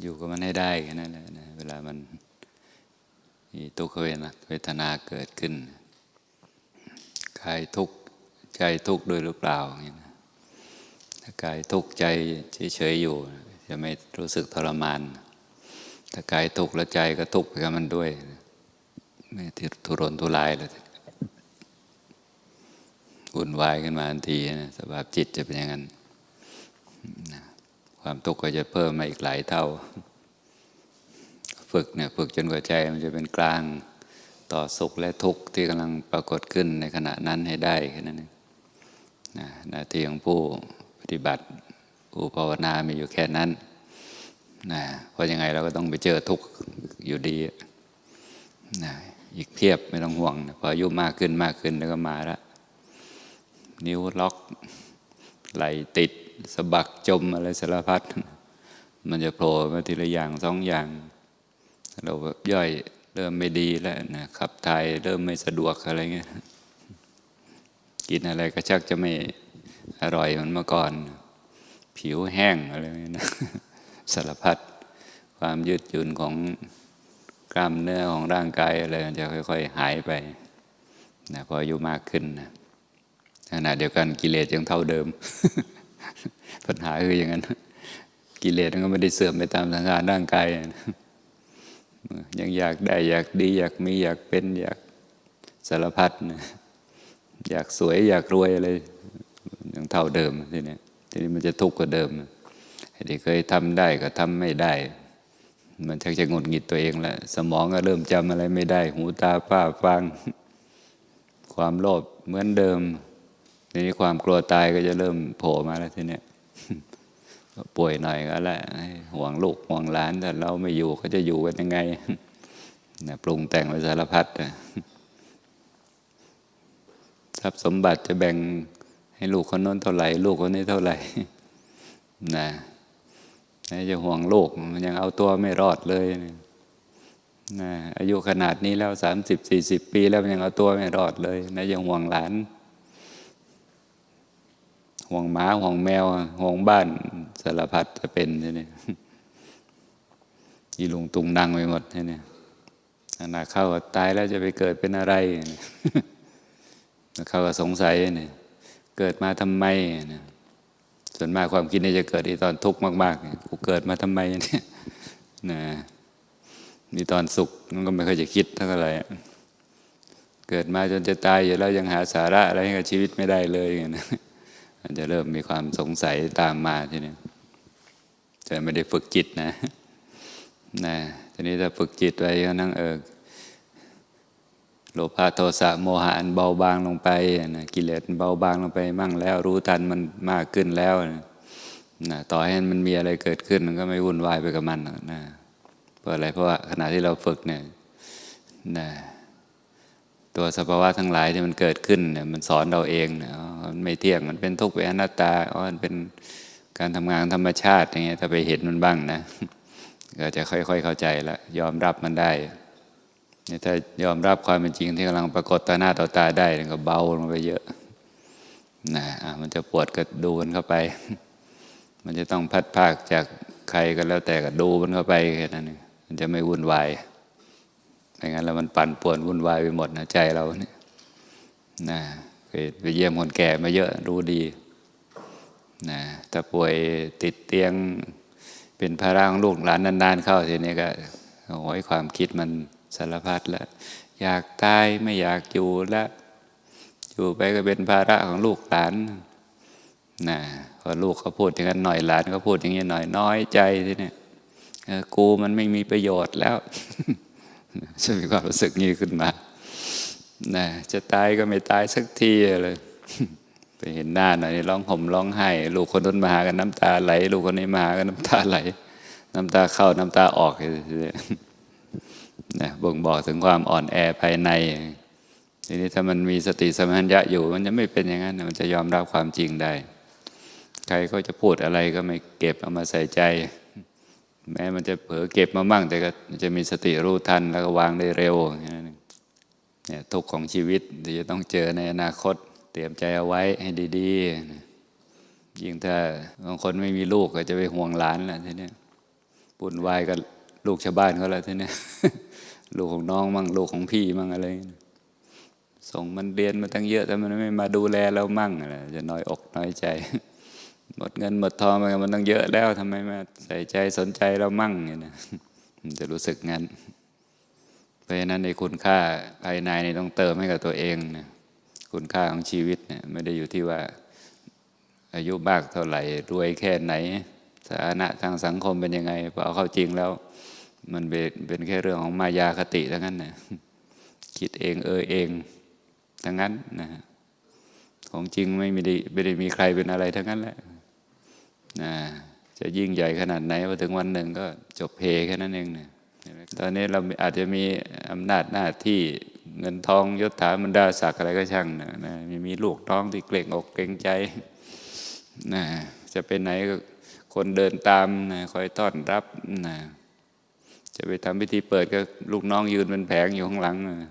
อยู่กับมันให้ได้แค่นั้นแหละนะเวลามันมีทุกขเวทนาเวทนาเกิดขึ้นกายทุกข์ใจทุกข์ด้วยหรือเปล่าอย่างนี้นะถ้ากายทุกข์ใจเฉยๆอยู่ จะไม่รู้สึกทรมาน ถ้ากายทุกข์แล้วใจก็ทุกข์ไปกับมันด้วยไม่ทุรนทุรายเลยวุ่นวายขึ้นมาทันทีนะสภาพจิตจะเป็นอย่างนั้นนะ ความทุกข์ก็จะเพิ่มมาอีกหลายเท่า ฝึกเนี่ยฝึกจนกว่าใจมันจะเป็นกลางต่อสุขและทุกข์ที่กำลังปรากฏขึ้นในขณะนั้นให้ได้แค่นั้นเองนะหน้าที่ของผู้ปฏิบัติผู้ภาวนามีอยู่แค่นั้นนะเพราะยังไงเราก็ต้องไปเจอทุกข์อยู่ดีนะอีกเพียบไม่ต้องห่วงนะพออายุมากขึ้นมากขึ้นแล้วก็มาละนิ้วล็อกไหลติด สะบักจมอะไรสารพัดมันจะโผล่มาทีละอย่างสองอย่าง เราแบบย่อยเริ่มไม่ดีแล้วนะขับถ่ายเริ่มไม่สะดวกอะไรเงี้ยกินอะไรก็ชักจะไม่อร่อยเหมือนเมื่อก่อน ผิวแห้งอะไรเงี้ยนะสารพัดความยืดหยุ่นของกล้ามเนื้อของร่างกายอะไรจะค่อย ๆ หายไปนะพออายุมากขึ้นนะขณะเดียวกันกิเลสยังเท่าเดิม ปัญหาคืออย่างนั้น กิเลสมันก็ไม่ได้เสื่อมไปตามสังขารร่างกายยังอยากได้อยากดีอยากมีอยากเป็นอยากสารพัดนะอยากสวยอยากรวยอะไรยังเท่าเดิมทีนี้ทีนี้มันจะทุกข์กว่าเดิมที่เคยทำได้ก็ทำไม่ได้ มันชักจะงดหงิดตัวเองแล้วสมองก็เริ่มจำอะไรไม่ได้ หูตาป้าฟัง ความโลภเหมือนเดิม ทีนี้ความกลัวตายก็จะเริ่มโผล่มาแล้วทีเนี้ยป่วยหน่อยก็แล้วห่วงลูกห่วงหลานแต่เราไม่อยู่เขาจะอยู่กันยังไงนะปรุงแต่งไปสารพัดนะทรัพย์สมบัติจะแบ่งให้ลูกคนน้นเท่าไหร่ ลูกคนนี้เท่าไหร่นะจะห่วงลูกมันยังเอาตัวไม่รอดเลยนะอายุขนาดนี้แล้วสามสิบสี่สิบปีแล้วมันยังเอาตัวไม่รอดเลยนะยังห่วงหลาน ห่วงหมาห่วงแมวห่วงบ้านสารพัดจะเป็นใช่ไหมยีลุงตุงนังไปหมดใช่ไหมขนาดเข้าตายแล้วจะไปเกิดเป็นอะไรเขาก็สงสัยเนี่ยเกิดมาทำไมเนี่ยส่วนมากความคิดนี่จะเกิดที่ตอนทุกข์มากๆกูเกิดมาทำไมเนี่ยนะมีตอนสุขมันก็ไม่เคยจะคิดเท่าไหร่เกิดมาจนจะตายอยู่แล้วยังหาสาระอะไรให้กับชีวิตไม่ได้เลยนะ มันจะเริ่มมีความสงสัยตามมาทีนี้จะไม่ได้ฝึกจิตนะนะทีนี้ถ้าฝึกจิตไว้ก็นั่งเออโลภะโทสะโมหะอันเบาบางลงไปนะกิเลสเบาบางลงไปมั่งแล้วรู้ทันมันมากขึ้นแล้วนะนะต่อให้มันมีอะไรเกิดขึ้นมันก็ไม่วุ่นวายไปกับมันนะเพราะอะไรเพราะว่าขณะที่เราฝึกเนี่ยนะตัวสภาวะทั้งหลายที่มันเกิดขึ้นเนี่ยมันสอนเราเองเนี่ย มันไม่เที่ยงมันเป็นทุกข์เป็นอนัตตาอ๋อมันเป็นการทำงานธรรมชาติอย่างเงี้ยถ้าไปเห็นมันบ้างนะก็จะค่อย ๆ เข้าใจละยอมรับมันได้ถ้ายอมรับความเป็นจริงที่กำลังปรากฏต่อหน้าต่อตาได้ก็เบาลงไปเยอะนะมันจะปวดก็ดูมันเข้าไป มันจะต้องพัดภาคจากใครก็แล้วแต่ก็ดูมันเข้าไปแค่นั้นมันจะไม่วุ่นวายไม่งั้นแล้วมันปั่นป่วนวุ่นวายไปหมดนะใจเราเนี่ยนะ ไปเยี่ยมคนแก่มาเยอะรู้ดีนะถ้าป่วยติดเตียงเป็นภาระของลูกหลานนานๆ เข้าทีนี้ก็โอ้ยความคิดมันสารพัดแล้วอยากตายไม่อยากอยู่แล้วอยู่ไปก็เป็นภาระของลูกหลานนะพอลูกเขาพูดอย่างนั้นหน่อยหลานเขาพูดอย่างนี้หน่อยน้อยใจทีนี้กูมันไม่มีประโยชน์แล้วจะมีความรู้สึกนี้ขึ้นมา นะจะตายก็ไม่ตายสักทีเลยไปเห็นหน้าหน่อยร้องห่มร้องไห้ลูกคนนั้นมาหากันน้ำตาไหล ลูกคนนี้มาหากันน้ำตาไหล น้ำตาเข้าน้ำตาออกนะบ่งบอกถึงความอ่อนแอภายในทีนี้ถ้ามันมีสติสมัญญะอยู่ มันจะไม่เป็นอย่างนั้น มันจะยอมรับความจริงได้ ใครก็จะพูดอะไรก็ไม่เก็บเอามาใส่ใจ แม้มันจะเผลอเก็บมาบ้างแต่ก็จะมีสติรู้ทันแล้วก็วางได้เร็ว เนี่ยทุกของชีวิตที่จะต้องเจอในอนาคต เตรียมใจเอาไว้ให้ดีๆ ยิ่งถ้าบางคนไม่มีลูกก็จะไปห่วงหลานแหละทีนี้ปุ่นวายกับลูกชาวบ้านเขาแล้วทีเนี้ยลูกของน้องมั่งลูกของพี่มั่งอะไร ส่งมันเรียนมาตั้งเยอะแต่มันไม่มาดูแลเรามั่งอะไรจะน้อยอกน้อยใจ หมดเงินหมดทองมันมันตั้งเยอะแล้วทำไมมาใส่ใจสนใจเรามั่งเนี่ยนะมันจะรู้สึกงั้น เพราะฉะนั้นในคุณค่าภายในนี่ต้องเติมให้กับตัวเองนะคุณค่าของชีวิตเนี่ยไม่ได้อยู่ที่ว่าอายุมากเท่าไหร่รวยแค่ไหนฐานะทางสังคมเป็นยังไงพอเอาเข้าจริงแล้ว มันเป็นเป็นแค่เรื่องของมายาคติทั้งนั้นนะคิดเองเออเองทั้งนั้นนะของจริงไม่มีได้ไม่ได้มีใครเป็นอะไรทั้งนั้นแหละนะจะยิ่งใหญ่ขนาดไหนพอถึงวันหนึ่งก็จบเพแค่นั้นเองนะเนไหม ตอนนี้เราอาจจะมีอำนาจหน้าที่เงินทองยศถาบรรดาศักดิ์อะไรก็ช่างนะนะมีมีลูกน้องที่เกรงอกเกรงใจนะจะไปไหนก็คนเดินตามนะคอยต้อนรับนะจะไปทำพิธีเปิดก็ลูกน้องยืนเป็นแผงอยู่ข้างหลังนะ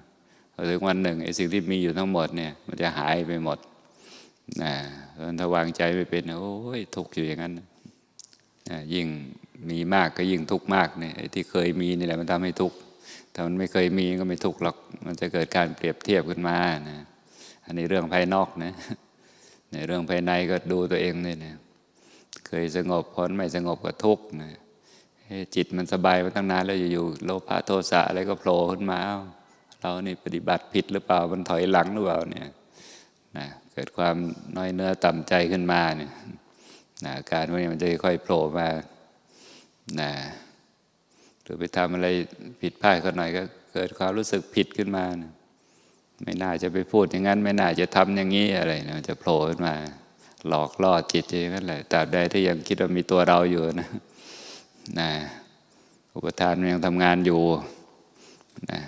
พอถึงวันหนึ่งไอ้สิ่งที่มีอยู่ทั้งหมดเนี่ย มันจะหายไปหมดนะถ้าวางใจไม่เป็นโอ้ยทุกข์อยู่อย่างนั้นนะยิ่ง มีมากก็ยิ่งทุกข์มากเนี่ยที่เคยมีนี่แหละมันทำให้ทุกข์ถ้ามันไม่เคยมีก็ไม่ทุกข์หรอกมันจะเกิดการเปรียบเทียบขึ้นมานะอันนี้เรื่องภายนอกนะในเรื่องภายในก็ดูตัวเองเนี่ยนะเคยสงบพ้นไม่สงบก็ทุกข์นะจิตมันสบายมาตั้งนานแล้วอยู่ๆโลภะโทสะอะไรก็โผล่ขึ้นมาเอ้าเรานี่ปฏิบัติผิดหรือเปล่ามันถอยหลังหรือเปล่าเนี่ยนะเกิดความน้อยเนื้อต่ำใจขึ้นมาเนี่ยนะอาการพวกนี้มันจะค่อยโผล่มา นะหรือไปทำอะไรผิดพลาดก็หน่อยก็เกิดความรู้สึกผิดขึ้นมานะไม่น่าจะไปพูดอย่างนั้น ไม่น่าจะทำอย่างนี้อะไรนะจะโผล่ขึ้นมา หลอกล่อจิตอย่างนั้นแหละตราบใดที่ยังคิดว่ามีตัวเราอยู่นะนะอุปทานมันยังทำงานอยู่นะ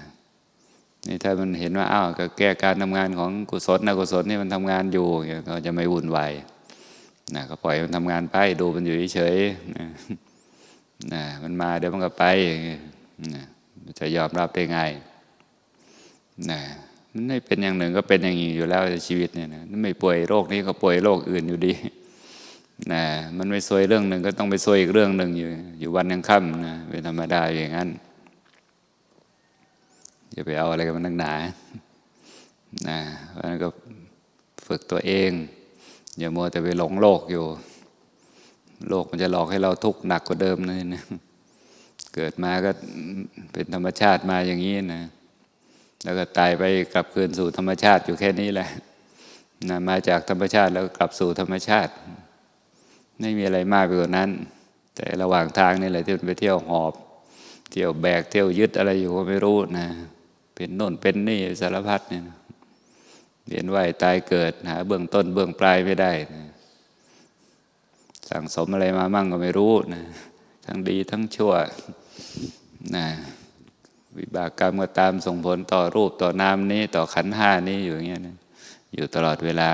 นี่ถ้ามันเห็นว่าอ้าวก็แก้การทำงานของกุศลนะกุศลนี่มันทำงานอยู่ก็จะไม่วุ่นวายนะก็ปล่อยมันทำงานไปดูมันอยู่เฉยๆ นะมันมาเดี๋ยวมันก็ไปนะจะยอมรับได้ไงนะมันไม่เป็นอย่างหนึ่งก็เป็นอย่างนี้อยู่แล้วในชีวิตเนี่ยนะไม่ป่วยโรคนี้ก็ป่วยโรคอื่นอยู่ดีนะมันไม่ซวยเรื่องหนึ่งก็ต้องไปซวยอีกเรื่องหนึ่งอยู่อยู่วันยังค่ำนะเป็นธรรมดาอย่างนั้นอย่าไปเอาอะไรกับมันนักหนานะเพราะนั้นก็ฝึกตัวเอง อย่ามัวแต่ไปหลงโลกอยู่ โลกมันจะหลอกให้เราทุกข์หนักกว่าเดิมเลยนะเกิดมาก็เป็นธรรมชาติมาอย่างนี้นะ แล้วก็ตายไปกลับคืนสู่ธรรมชาติอยู่แค่นี้แหละนะมาจากธรรมชาติแล้วกกลับสู่ธรรมชาติ ไม่มีอะไรมากไปกว่านั้น แต่ระหว่างทางนี่แหละที่มันไปเที่ยวหอบ เที่ยวแบกเที่ยวยึดอะไรอยู่ก็ไม่รู้นะ เป็นโน่นเป็นนี่สารพัดเนี่ยเวียนว่ายตายเกิดหาเบื้องต้นเบื้องปลายไม่ได้นะ สั่งสมอะไรมามั่งก็ไม่รู้นะทั้งดีทั้งชั่วนะวิบากกรรมก็ตามส่งผลต่อรูปต่อนามนี้ต่อขันห้านี้อยู่อย่างเงี้ยนะอยู่ตลอดเวลา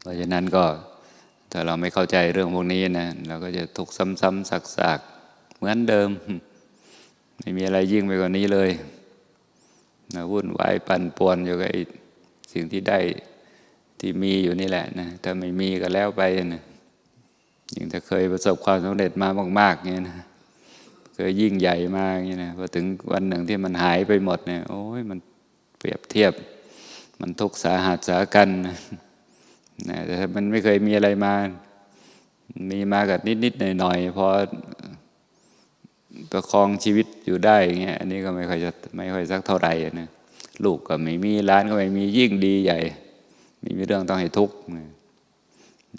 เพราะฉะนั้นก็ถ้าเราไม่เข้าใจเรื่องพวกนี้นะเราก็จะทุกข์ซ้ำๆซักๆเหมือนเดิม ไม่มีอะไรยิ่งไปกว่านี้เลยนะวุ่นวายปั่นป่วนอยู่กับสิ่งที่ได้ที่มีอยู่นี่แหละนะถ้าไม่มีก็แล้วไปนะ ยิ่งถ้าเคยประสบความสำเร็จมามาก ๆเงี้ยนะเคยยิ่งใหญ่มากอย่างนี้นะพอถึงวันหนึ่งที่มันหายไปหมดเนี่ยโอ้ยมันเปรียบเทียบ มันทุกข์สาหัสสากันนะแต่มันไม่เคยมีอะไรมา มีมากับนิดๆหน่อยๆพอประคองชีวิตอยู่ได้อย่างเงี้ยอันนี้ก็ไม่ค่อยจะไม่ค่อยสักเท่าไหร่นะลูกก็ไม่มีร้านก็ไม่มียิ่งดีใหญ่ไม่มีเรื่องต้องให้ทุกข์นะ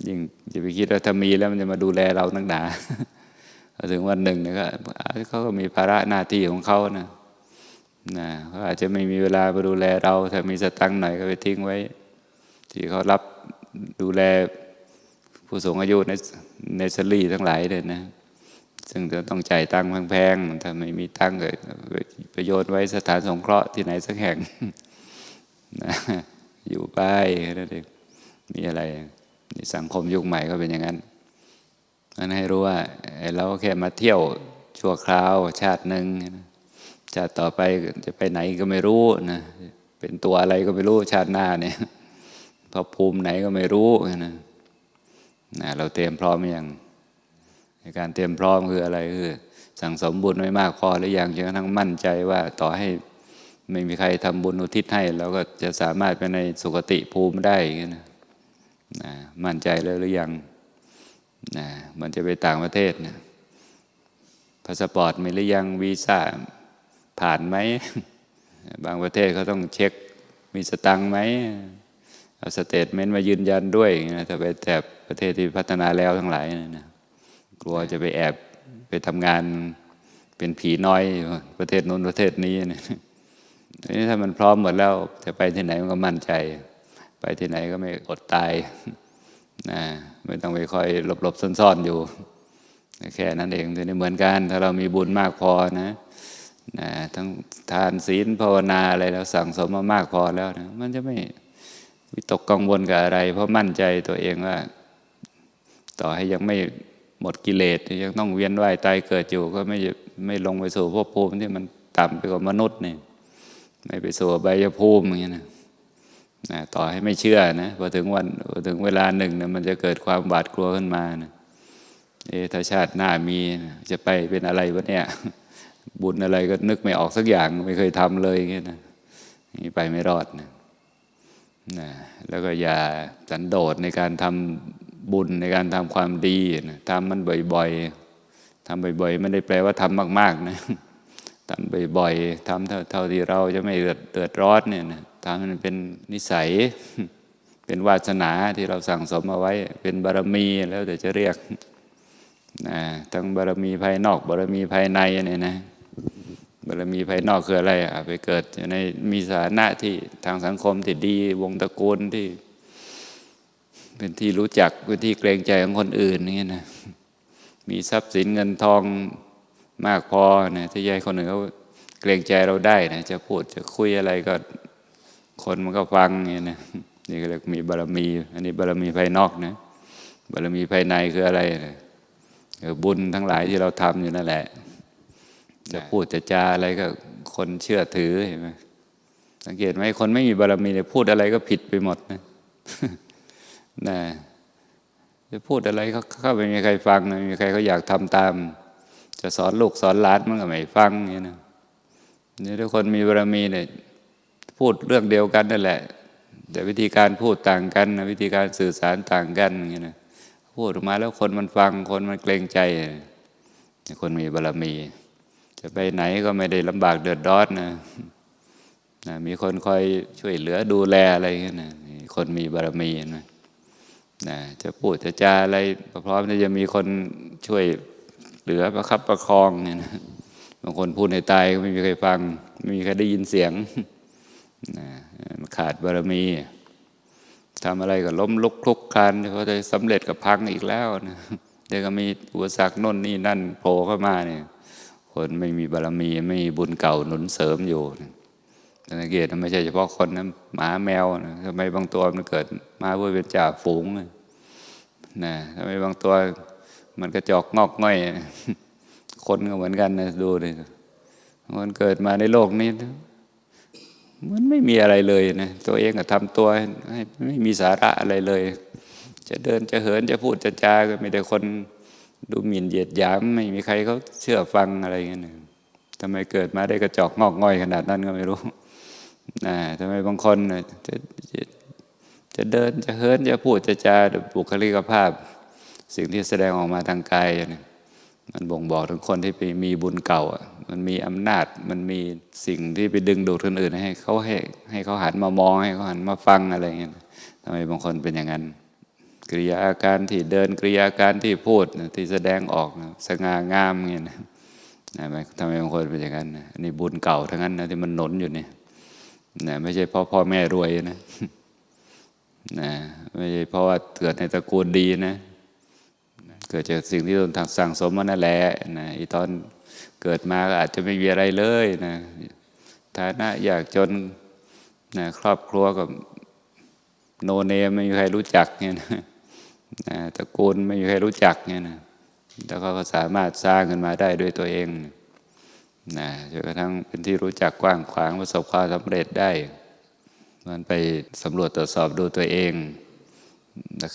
ยิ่งจะไปคิดว่าถ้ามีแล้วมันจะมาดูแลเราตั้งหนาถึงวันหนึ่งเนี่ยก็เขาก็มีภาระหน้าที่ของเขานะนะเขาอาจจะไม่มีเวลาไปดูแลเรา ถ้ามีสตังค์หน่อยก็ไปทิ้งไว้ ที่เขารับดูแลผู้สูงอายุในในสลีทั้งหลายเลยนะ ซึ่งจะต้องจ่ายตังค์แพงๆถ้าไม่มีตังค์ก็ประโยชน์ไว้สถานสงเคราะห์ที่ไหนสักแห่งนะอยู่ไปนั่นเองมีอะไร สังคมยุคใหม่ก็เป็นอย่างนั้นนั้นให้รู้ว่าเราแค่มาเที่ยวชั่วคราวชาติหนึ่งชาติต่อไปจะไปไหนก็ไม่รู้นะเป็นตัวอะไรก็ไม่รู้ชาติหน้าเนี่ยพอภูมิไหนก็ไม่รู้นะนะเราเตรียมพร้อมอยังในการเตรียมพร้อมคืออะไรคือสั่งสมบุญไว้มากพอหรือยังจนกระทั่งมั่นใจว่าต่อให้ไม่มีใครทำบุญอุทิศให้เราก็จะสามารถไปในสุคติภูมิได้นะ นะมั่นใจเลยหรือยังนะมันจะไปต่างประเทศนะพาสปอร์ตมีหรือยังวีซ่าผ่านไหม บางประเทศเขาต้องเช็คมีสตังค์ไหมเอาสเตทเมนต์มายืนยันด้วยนะถ้าไปแต่ประเทศที่พัฒนาแล้วทั้งหลายนะนะกลัวจะไปแอบไปทำงานเป็นผีน้อยประเทศนู้นประเทศนี้นะทีนี้ถ้ามันพร้อมหมดแล้วจะไปที่ไหนมันก็มั่นใจ ไปที่ไหนก็ไม่อดตายนะไม่ต้องไปคอยหลบๆซ่อนๆอยู่แค่นั้นเองทีนี้เหมือนกัน ถ้าเรามีบุญมากพอนะนะทั้งทานศีลภาวนาอะไรแล้วสั่งสมมามากพอแล้วนะมันจะไม่วิตกกังวลกับอะไร เพราะมั่นใจตัวเองว่า ต่อให้ยังไม่หมดกิเลสยังต้องเวียนว่ายตายเกิดอยู่ ก็ไม่ไม่ลงไปสู่ภพภูมิที่มันต่ำไปกว่ามนุษย์นี่ไม่ไปสู่อบยภูมิอย่างนี้นะ นะต่อให้ไม่เชื่อนะพอถึงวันพอถึงเวลาหนึ่งนะมันจะเกิดความหวาดกลัวขึ้นมานะเออถ้าชาติหน้ามีนะจะไปเป็นอะไรวะเนี่ย บุญอะไรก็นึกไม่ออกสักอย่างไม่เคยทำเลยอย่างเงี้ยนะนี่ไปไม่รอดนะนะแล้วก็อย่าสันโดษในการทำบุญในการทำความดีนะทำมันบ่อยๆทำบ่อยๆไม่ได้แปลว่าทำมาก ๆ นะ ทำบ่อยๆทำเท่าที่เราจะไม่เดือดเดือดร้อนเนี่ยนะทำให้มันเป็นนิสัย เป็นวาสนาที่เราสั่งสมเอาไว้ เป็นบารมีแล้วแต่จะเรียกนะทั้งบารมีภายนอกบารมีภายในเนี่ยนะบารมีภายนอกคืออะไรอะไปเกิดในมีฐานะที่ทางสังคมที่ดี วงตระกูลที่ เป็นที่รู้จักเป็นที่เกรงใจของคนอื่นนี่นะมีทรัพย์สินเงินทอง มากพอนะที่ยายคนหนึ่งเขาเกรงใจเราได้นะจะพูดจะคุยอะไรก็คนมันก็ฟังนี่นะนี่ก็เรียกมีบารมี อันนี้บารมีภายนอกนะบารมีภายในคืออะไรนะคือบุญทั้งหลายที่เราทำอยู่นั่นแหละจะพูดจะจาอะไรก็คนเชื่อถือเห็นไหมสังเกตไหมคนไม่มีบารมีเนี่ยพูดอะไรก็ผิดไปหมดนะนะจะพูดอะไรเขาเขาไม่มีใครฟังไม่มีใครเขาอยากทำตาม จะสอนลูกสอนหลานมันก็ไม่ฟังอย่างนี้นะนี่ถ้าคนมีบารมีเนี่ยพูดเรื่องเดียวกันนั่นแหละ แต่วิธีการพูดต่างกัน วิธีการสื่อสารต่างกันอย่างนี้นะพูดออกมาแล้วคนมันฟังคนมันเกรงใจ คนมีบารมี จะไปไหนก็ไม่ได้ลำบากเดือดร้อนนะนะมีคนคอยช่วยเหลือดูแลอะไรอย่างเงี้ยนะคนมีบารมีนะนะจะพูดจะจาอะไรพร้อมที่จะมีคนช่วย เหลือประคับประคองเนี่ยนะบางคนพูดในตายก็ไม่มีใครฟัง ไม่มีใครได้ยินเสียงนะขาดบารมีทำอะไรก็ล้มลุกคลุกคลานเขาจะสำเร็จกับพังอีกแล้วนะเดี๋ยวก็มีอุปสรรคน่นนี่นั่นโผล่เข้ามาเนี่ย คนไม่มีบารมีไม่มีบุญเก่าหนุนเสริมอยู่สังเกตไม่ใช่เฉพาะคนนะหมาแมวนะทำไมบางตัวมันเกิดมาเพื่อเป็นจ่าฝูงนะนะทำไมบางตัว มันกระจอกงอกง่อย คนก็เหมือนกันนะดูดิคนเกิดมาในโลกนี้ มันไม่มีอะไรเลยนะตัวเองก็ทำตัวให้ไม่มีสาระอะไรเลย จะเดินจะเหินจะพูดจะจาก็มีแต่คนดูหมิ่นเหยียดหยามไม่มีใครเขาเชื่อฟังอะไรเงี้ยทำไมเกิดมาได้กระจอกงอกง่อยขนาดนั้นก็ไม่รู้นะทำไมบางคนจะจะจะเดินจะเหินจะพูดจะจาบุคลิกภาพ สิ่งที่แสดงออกมาทางกายเนี่ยมันบ่งบอกถึงคนที่ไปมีบุญเก่าอะมันมีอำนาจ มันมีสิ่งที่ไปดึงดูดคนอื่นให้เขาให้ให้เขาหันมามองให้เขาหันมาฟังอะไรเงี้ยทำไมบางคนเป็นอย่างนั้นกริยาอาการที่เดินกริยาการที่พูดที่แสดงออกสง่างามเงี้ยนะทำไมบางคนเป็นอย่างนั้นอันนี้บุญเก่าทั้งนั้นนะที่มันหนุนอยู่นี่นะไม่ใช่เพราะพ่อแม่รวยนะนะไม่ใช่เพราะว่าเกิดในตระกูลดีนะ เกิดจากสิ่งที่ตนสั่งสมมานั่นแหละนะอีตอนเกิดมาก็อาจจะไม่มีอะไรเลยนะฐานะอยากจนนะครอบครัวกับโนเนมไม่มีใครรู้จักเนี่ยนะนะตระกูลไม่มีใครรู้จักเนี่ยนะแล้วก็สามารถสร้างขึ้นมาได้ด้วยตัวเองนะจนกระทั่งเป็นที่รู้จักกว้างขวางประสบความสำเร็จได้ มันไปสำรวจตรวจสอบดูตัวเอง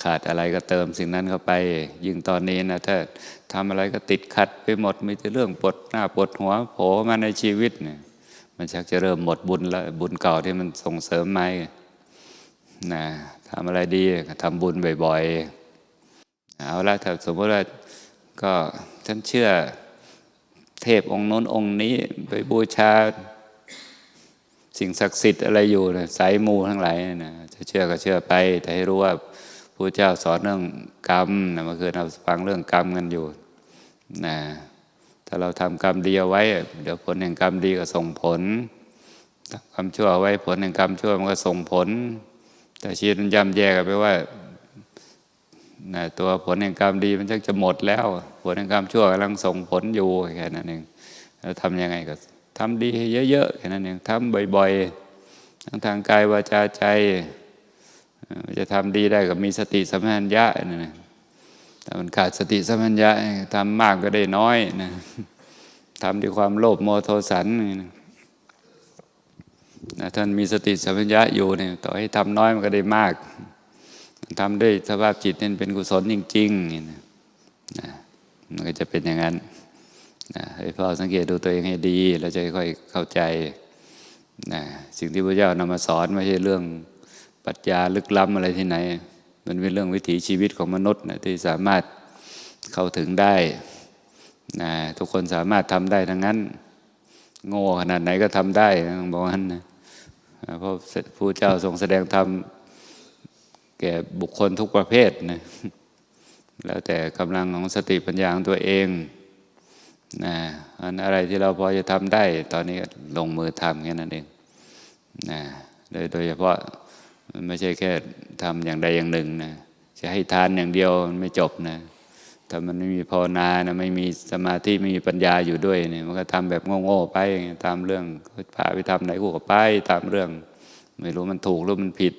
ขาดอะไรก็เติมสิ่งนั้นเข้าไป ยิ่งตอนนี้นะถ้าทำอะไรก็ติดขัดไปหมดมีแต่เรื่องปวดหน้าปวดหัวโผล่มาในชีวิตเนี่ยมันชักจะเริ่มหมดบุญแล้วบุญเก่าที่มันส่งเสริมมานะทำอะไรดีก็ทำบุญบ่อยๆเอาละถ้าสมมติว่าก็ฉันเชื่อเทพองค์น้นองค์นี้ไปบูชาสิ่งศักดิ์สิทธิ์อะไรอยู่นะสายมูทั้งหลายนะจะเชื่อก็เชื่อไป แต่ให้รู้ว่า พระเจ้าสอนเรื่องกรรมนะเมื่อคืนเราฟังเรื่องกรรมกันอยู่นะถ้าเราทำกรรมดีเอาไว้ เดี๋ยวผลแห่งกรรมดีก็ส่งผลทำกรรมชั่วไว้ผลแห่งกรรมชั่วมันก็ส่งผล แต่ชีวิตมันย่ำแย่กันไปว่านะตัวผลแห่งกรรมดีมันชักจะหมดแล้ว ผลแห่งกรรมชั่วกำลังส่งผลอยู่แค่นั้นเองแล้วทำยังไงก็ทำดีให้เยอะๆแค่นั้นเองทำบ่อยๆ ทั้งทางกายวาจาใจ จะทำดีได้ก็มีสติสัมปชัญญะนะนะแต่มันขาดสติสัมปชัญญะทำมากก็ได้น้อยนะทำด้วยความโลภโมโทสันนะท่านมีสติสัมปชัญญะอยู่เนี่ยต่อให้ทำน้อยมันก็ได้มากทำด้วยสภาพจิตนี่เป็นกุศลจริงๆนี่นะนะมันก็จะเป็นอย่างนั้นนะให้พ่อสังเกตดูตัวเองให้ดี แล้วจะค่อยเข้าใจนะสิ่งที่พระเจ้านำมาสอนไม่ใช่เรื่อง ปรัชญาลึกล้ำอะไรที่ไหน มันเป็นเรื่องวิถีชีวิตของมนุษย์นะที่สามารถเข้าถึงได้นะทุกคนสามารถทำได้ทั้งนั้น โง่ขนาดไหนก็ทำได้บอกงั้นนะเพราะพระเจ้าทรงแสดงธรรมแก่บุคคลทุกประเภทนะแล้วแต่กำลังของสติปัญญาของตัวเองนะอันอะไรที่เราพอจะทำได้ ตอนนี้ลงมือทำแค่นั้นเองนะโดยโดยเฉพาะ มันไม่ใช่แค่ทำอย่างใดอย่างหนึ่งนะจะให้ทานอย่างเดียวมันไม่จบนะถ้ามันไม่มีภาวนานะไม่มีสมาธิไม่มีปัญญาอยู่ด้วยเนี่ยมันก็ทำแบบโง่ๆไปตามเรื่องพาไปทำไหนกูก็ไปตามเรื่อง ไม่รู้มันถูกหรือมันผิด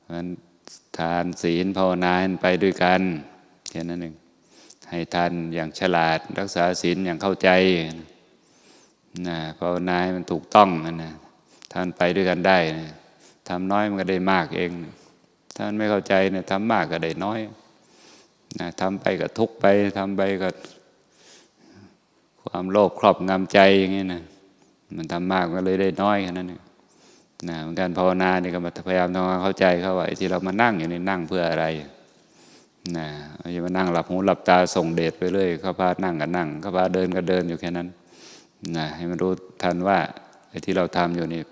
เพราะฉะนั้นทานศีลภาวนาไปด้วยกันแค่นั้นเองให้ทานอย่างฉลาดรักษาศีลอย่างเข้าใจนะภาวนาให้มันถูกต้องนะนะท่านไปด้วยกันได้นะ ทำน้อยมันก็ได้มากเองท่านไม่เข้าใจเนะทำมากก็ได้น้อยนะทำไปก็ทุกไปทำไปก็ความโลภครอบงำใจอย่างนี้นะมันทำมากก็เลยได้น้อยแค่นั้นนะเหมือนกันภาวนาเนี่ยก็มาพยายามทำความเข้าใจเขาว่าไอ้ที่เรามานั่งอยู่นี่นั่งเพื่ออะไรนะอย่ามานั่งหลับหูหลับตาส่งเดชไปเรื่อยเขาพานั่งก็นั่งเขาพาเดินก็เดินอยู่แค่นั้นนะให้มันรู้ทันว่าไอ้ที่เราทำอยู่นี่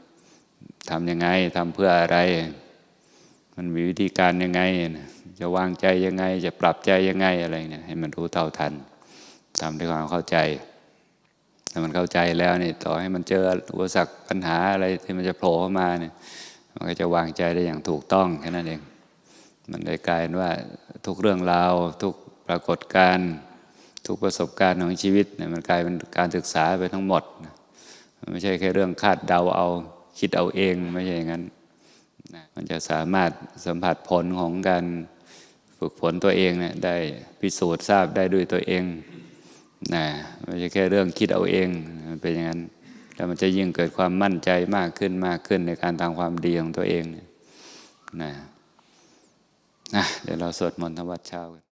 ทำยังไงทำเพื่ออะไร มันมีวิธีการยังไง จะวางใจยังไง จะปรับใจยังไงอะไรเนี่ยให้มันรู้เท่าทันทำด้วยความเข้าใจถ้ามันเข้าใจแล้วนี่ต่อให้มันเจออุปสรรคปัญหาอะไรที่มันจะโผล่เข้ามาเนี่ยมันก็จะวางใจได้อย่างถูกต้องแค่นั้นเอง มันเลยกลายว่าทุกเรื่องราว ทุกปรากฏการณ์ทุกประสบการณ์ของชีวิตเนี่ยมันกลายเป็นการศึกษาไปทั้งหมด มันไม่ใช่แค่เรื่องคาดเดาเอา คิดเอาเองไม่ใช่อย่างนั้นนะมันจะสามารถสัมผัสผลของการฝึกฝนตัวเองเนี่ยได้พิสูจน์ทราบได้ด้วยตัวเองนะไม่ใช่แค่เรื่องคิดเอาเองเป็นอย่างนั้นแล้วมันจะยิ่งเกิดความมั่นใจมากขึ้นมากขึ้นในการทำความดีของตัวเองนะนะเดี๋ยวเราสวดมนต์ทวัดเช้ากัน